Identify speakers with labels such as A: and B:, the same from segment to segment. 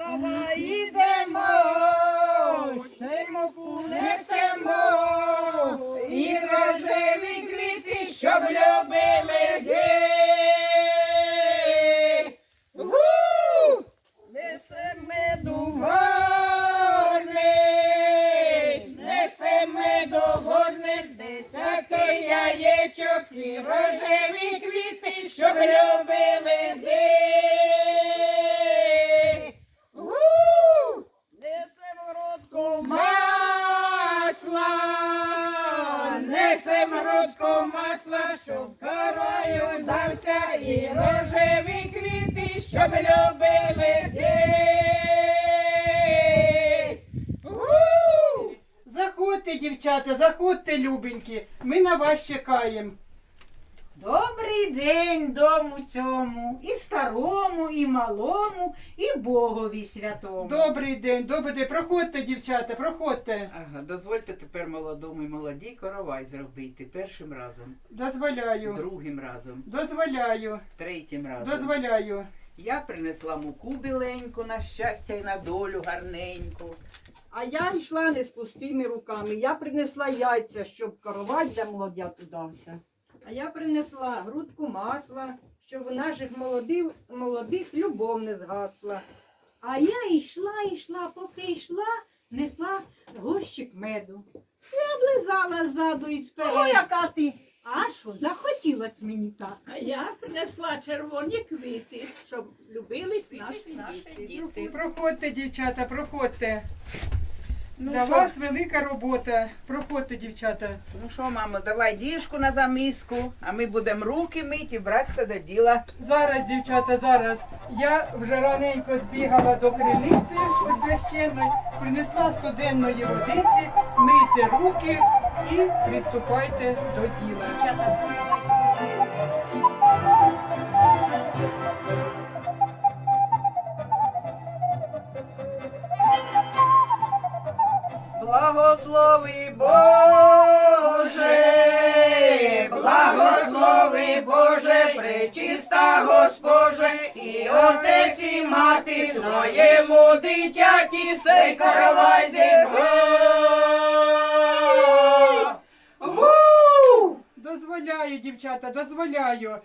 A: Рава їдемо, ще шельму несемо, і рожеві квіти, щоб несе грудку масла, щоб корою дався і рожеві квіти, щоб любили здесь.
B: Заходьте, дівчата, заходьте, любенькі. Ми на вас чекаємо.
C: Добрий день дому цьому, і старому, і малому, і Богові святому.
B: Добрий день, добрий день. Проходьте, дівчата, проходьте.
D: Ага, дозвольте тепер молодому і молодій коровай зробити першим разом,
B: Дозволяю.
D: другим разом,
B: Дозволяю.
D: третім разом.
B: Дозволяю.
D: Я принесла муку біленьку на щастя і на долю гарненьку.
A: А я йшла не з пустими руками. Я принесла яйця, щоб коровай для молодят удався. А я принесла грудку масла, щоб у наших молодих, молодих любов не згасла.
C: А я йшла, йшла, поки йшла, несла горщик меду. І облизала ззаду і
A: О,
C: спереду.
A: яка ти!
C: А що, захотілось мені так.
E: А я принесла червоні квіти, щоб любились наші діти.
B: Проходьте, дівчата, проходьте.
D: Ну
B: Для
D: що?
B: вас велика робота. Проходьте, дівчата.
D: Ну що, мамо, давай діжку на замиску, а ми будемо руки мити і братися до діла.
B: Зараз, дівчата, зараз. Я вже раненько збігала до криниці священної, принесла студенної водиці, мийте руки і приступайте до діла.
A: Благослови Боже, благослови Боже, пречиста Госпоже, і отець і мати своєму дитяті сей каравай. Гу!
B: Дозволяю, дівчата, дозволяю.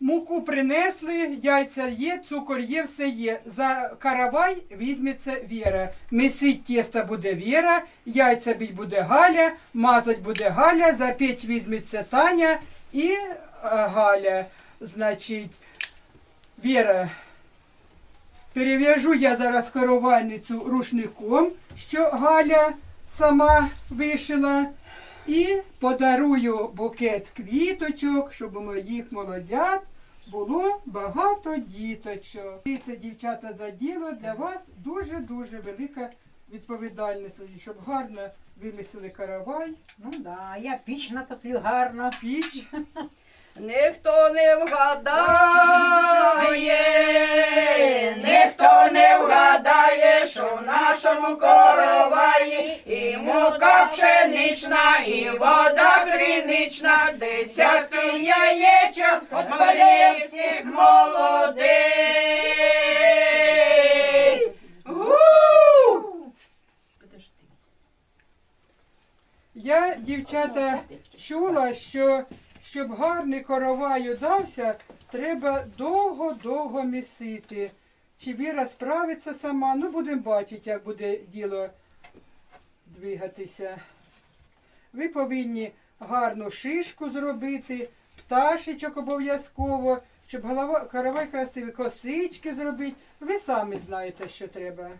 B: Муку принесли, яйця є, цукор є, все є. За каравай візьметься Віра. Месить тісто буде Віра, яйця бить буде Галя, мазать буде Галя, за печь візьметься Таня і е, Галя. Значить, Віра, перев'яжу я зараз каравайницю рушником, що Галя сама вишила. І подарую букет квіточок, щоб у моїх молодят було багато діточок. І це, дівчата, за діло для вас дуже-дуже велика відповідальність, щоб гарно вимісили каравай,
C: Ну да, я піч натоплю гарно.
B: піч.
A: Ніхто не вгадає, ніхто не вгадає, що в нашому короваї і мука пшенична, і вода кринична, десятки яєчок полівських молодих.
B: Я, дівчата, чула, що щоб гарний коровай удався, треба довго-довго місити. Чи Віра справиться сама? Ну, будемо бачити, як буде діло двигатися. Ви повинні гарну шишку зробити, пташечок обов'язково, щоб голова, коровай красивий, косички зробити. Ви самі знаєте, що треба.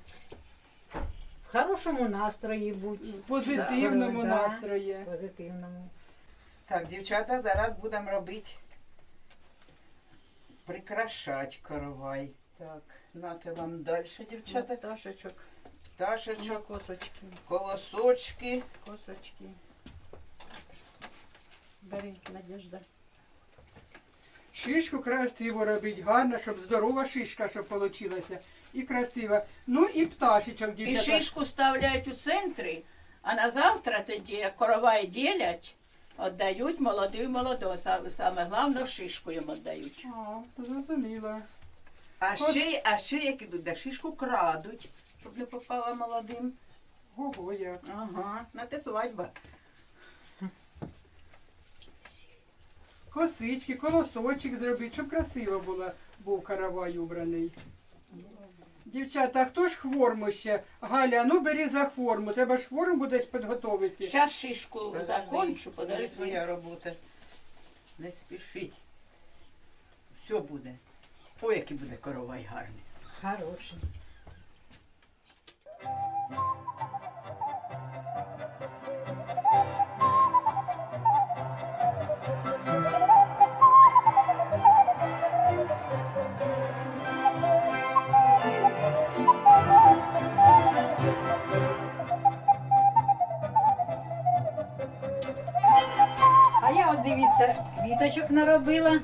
C: В хорошому настрої будь.
B: В позитивному
C: Да.
B: настрої.
C: Позитивному.
D: Так, дівчата, зараз будемо робити прикрашать коровай. Так, нате вам далі, дівчата.
C: Пташечок,
D: Пташечок,
C: косочки,
D: колосочки.
C: косочки. Бери, Надежда.
B: Шишку красиво робить, гарно, щоб здорова шишка, щоб получилася. І красива. Ну і пташечок,
E: І
B: дівчата.
E: шишку ставляють у центрі, а на завтра тоді, коровай ділять, віддають молодий молодого. Саме, саме головне шишку їм віддають.
B: А, зрозуміла.
D: А ще, а ще як ідуть, да шишку крадуть, щоб не попала молодим.
B: Ого, як.
D: Ага, на те свадьба.
B: косички, колосочок зробити, щоб красиво було, був каравай убраний. Дівчата, а хто ж хворму ще? Галя, ну бери за хворму. Треба ж хворму десь підготовити.
D: Зараз шишку закончу,
A: Подожди,
D: подожди.
A: своя робота. Не спішіть. Все буде. Ой, який буде коровай гарний.
C: Хороший. Дивіться, квіточок наробила.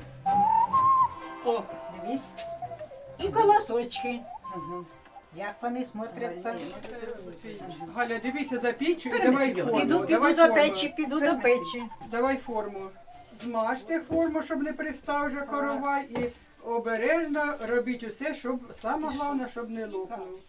C: О, дивись. І колосочки. Як вони смотряться?
B: Галя, дивися за піччю і давай форму.
C: Піду, піду
B: давай
C: до
B: форму.
C: печі, піду до печі.
B: Давай форму. Змажте форму, щоб не пристав вже коровай. І обережно робіть усе, щоб саме головне, щоб не лопнув.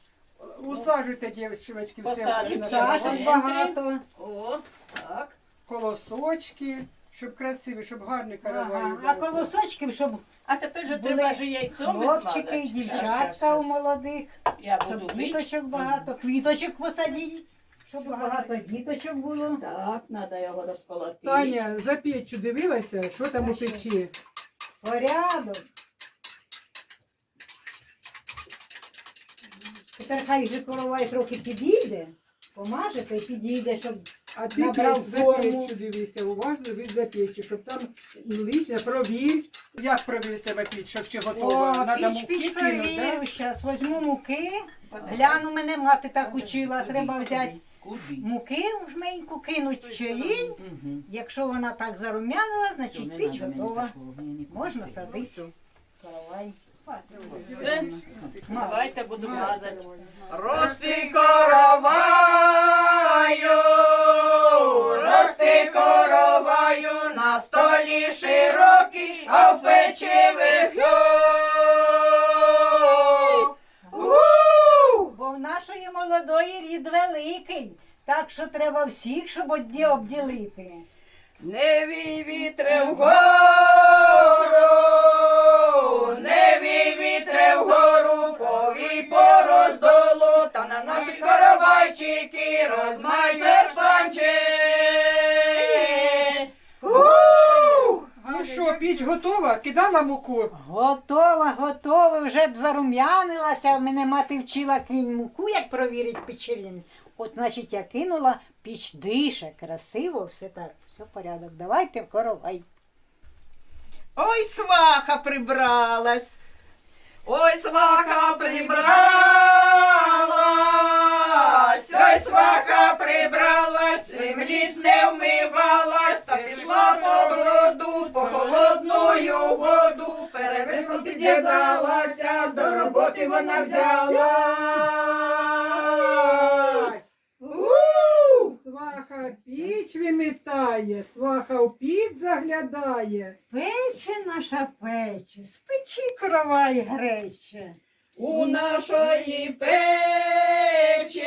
B: Усаджуйте, дівчатки, все
C: Пташок багато.
D: О, так.
B: колосочки, щоб красиві, щоб гарний каравай.
C: Ага. А колосочків, щоб
D: А тепер же треба ж яйцом
C: хлопчики, і дівчатка у молодих,
D: Я
C: щоб
D: буду бити.
C: діточок багато, квіточок посадіть, щоб багато діточок було.
D: Так, треба його розколотити.
B: Таня, за печчю дивилася, що там у печі?
C: Порядок. Тепер хай же коровай трохи підійде, помажете і підійде, щоб
B: А ти
C: Набрав
B: печ, за
C: форму.
B: печчю дивися, уважно від за щоб там лишня провір. Як провір тебе піч, щоб чи готова?
C: О,
B: Надо
C: піч,
B: муки
C: піч
B: кинуть, да?
C: провірю, зараз візьму муки, гляну, мене мати так учила, треба взяти
A: Куди?
C: муки в жменьку, кинуть в.
A: Угу.
C: Якщо вона так зарум'янила, значить піч готова. Можна садити. Коровай.
D: Давайте буду мазати.
A: Рости короваю, а в печі висок. У!
C: Бо в нашої молодої рід великий. Так що треба всіх, щоб одні обділити.
A: Не вій вітре вгору, не вій вітре вгору, повій по роздолу, та на наші каравайчики розмай серпанче.
B: Ну що, піч готова? Кидала муку?
C: Готова, готова, вже зарум'янилася. Мене мати вчила кинь муку, як провірить печерін. От, значить, я кинула, піч дише, красиво, все так, все порядок. Давайте в коровай.
A: Ой, сваха прибралась. Ой, сваха прибралась. Ой, сваха прибралась. Сім літ не вмивалась. Та пішла по броду, по холодною воду. Перевесно підв'язалася, до роботи вона взялась.
B: Сваха піч вимітає, сваха у піч заглядає.
C: Пече наша пече, спечи коровай грече.
A: У нашої печі,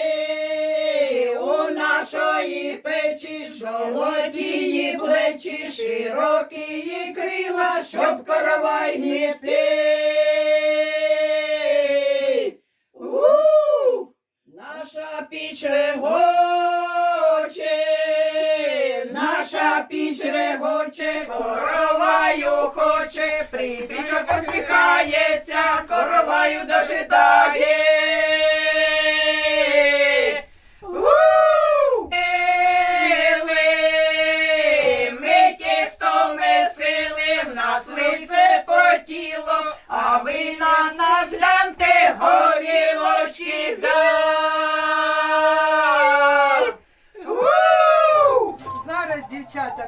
A: у нашої печі, золотії плечі, широкі крила, щоб каравай не У! Наша піч регоче, короваю хоче, припічок посміхається, короваю дожидає. Потіло, а ви на нас гляньте, горілочки дай.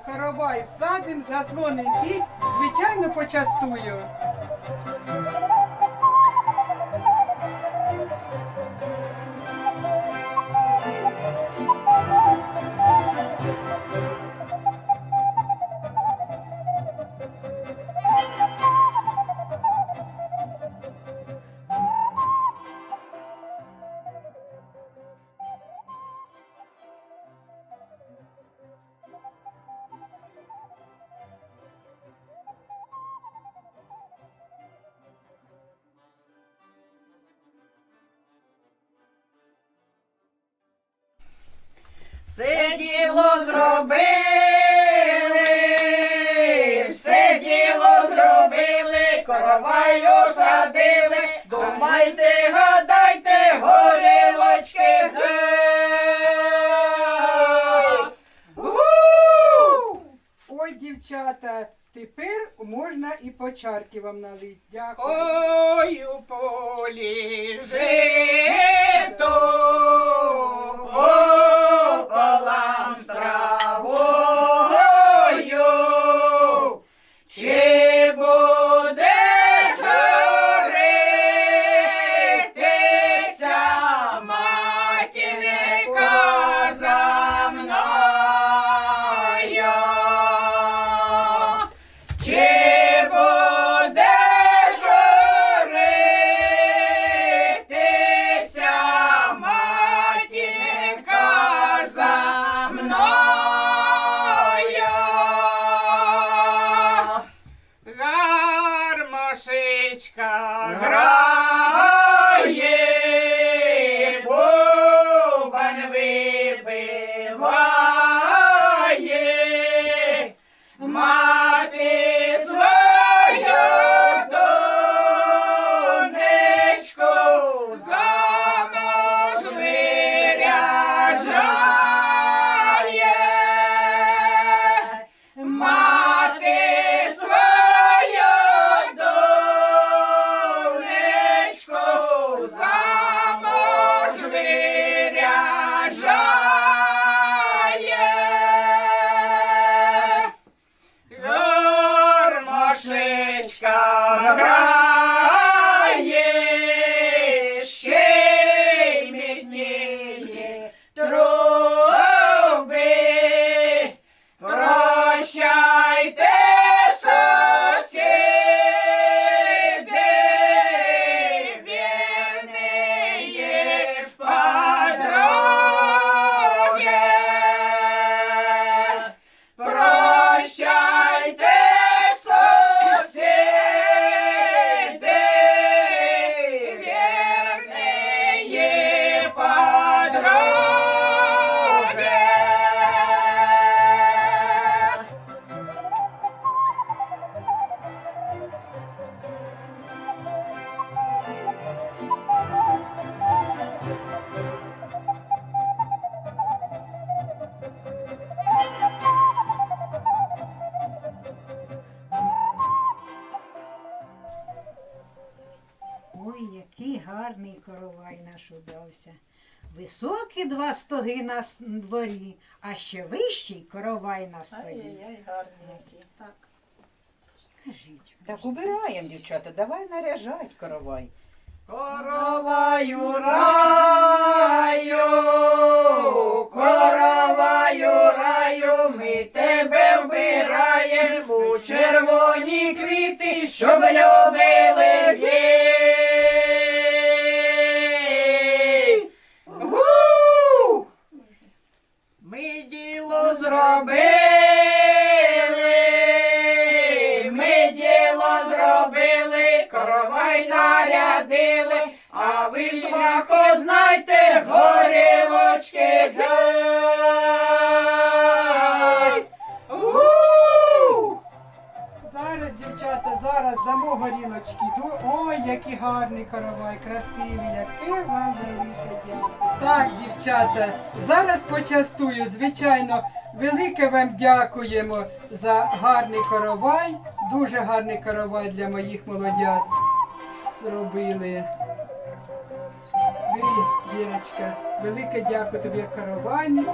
B: Коровай всадим, заслоним бій, звичайно, почастую.
A: Діло зробили, все діло зробили, короваю садили, думайте, гадайте, горілочки.
B: Ой, дівчата, тепер можна і по чарки вам налить. Дякую.
A: Ой, у полі жито, пополам з
C: Caray, коровай. Високі два стоги на дворі, а ще вищий коровай на столі.
F: Ай-яй-яй, гарні які. Так.
C: Скажіть,
A: Так убираємо, дівчата, давай наряжать коровай.
F: Короваю
A: раю, короваю раю, ми тебе вбираємо у червоні квіти, щоб любили зробили, ми діло зробили, коровай нарядили, а ви свахо знайте, горілочки гай.
B: Зараз, дівчата, зараз дамо горілочки. Ой, який гарний каравай, красивий, яке вам велике дякую. Так, дівчата, зараз почастую. Звичайно, велике вам дякуємо за гарний каравай. Дуже гарний каравай для моїх молодят зробили. Бери, Діночка, велике дякую тобі, як каравайниці.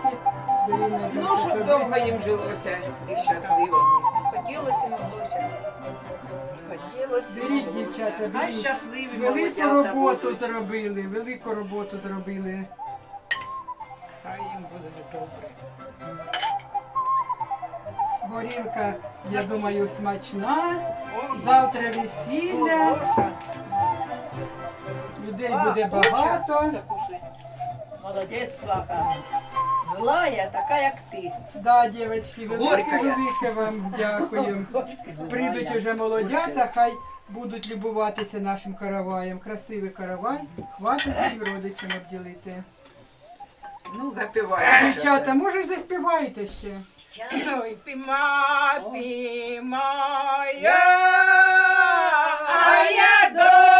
B: Бери, Надюша,
A: Ну, щоб
B: тобі.
A: довго їм жилося і щасливо.
F: Хотілося моглося. Хотілося.
B: Беріть, дівчата,
A: Хай
B: беріть.
A: щасливі
B: Велику
A: молодята
B: роботу
A: будуть.
B: зробили, велику роботу зробили.
A: Хай їм буде добре
B: горілка, я думаю, смачна. Завтра весілля. Людей буде багато.
D: Молодець свака. Злая, така як ти.
B: Да, дівчатки, велике, велике вам дякую. Прийдуть уже молодята, хай будуть любуватися нашим караваєм. Красивий каравай, хватить всім родичам обділити.
A: Ну, запіваємо.
B: Дівчата, може, заспівайте ще?
A: Ой, ти мати моя, а я до.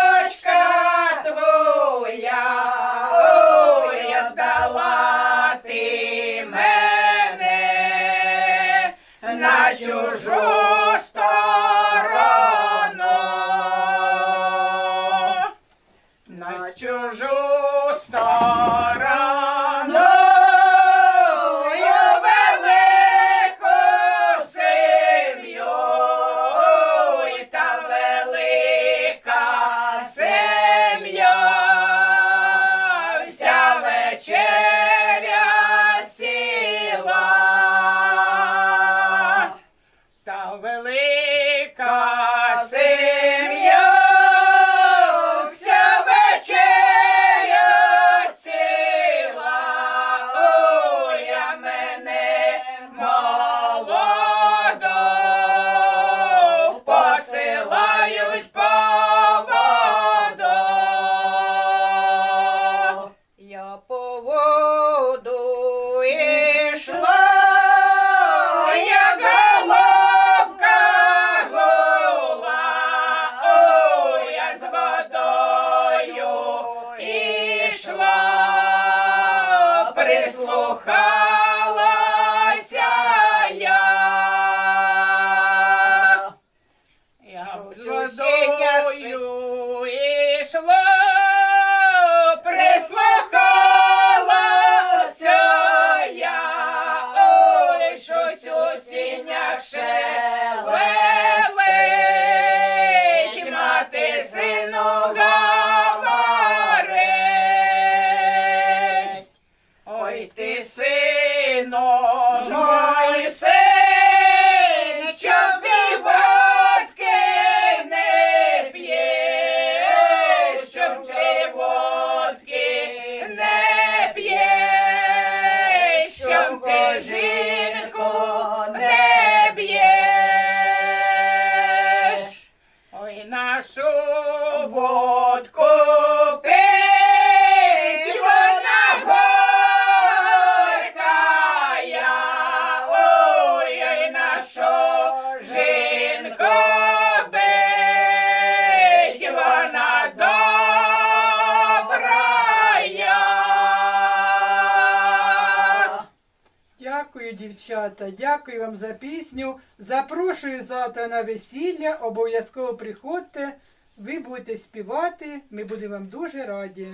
B: Дякую, дівчата, дякую вам за пісню. Запрошую завтра на весілля. Обов'язково приходьте, ви будете співати. Ми будемо вам дуже раді.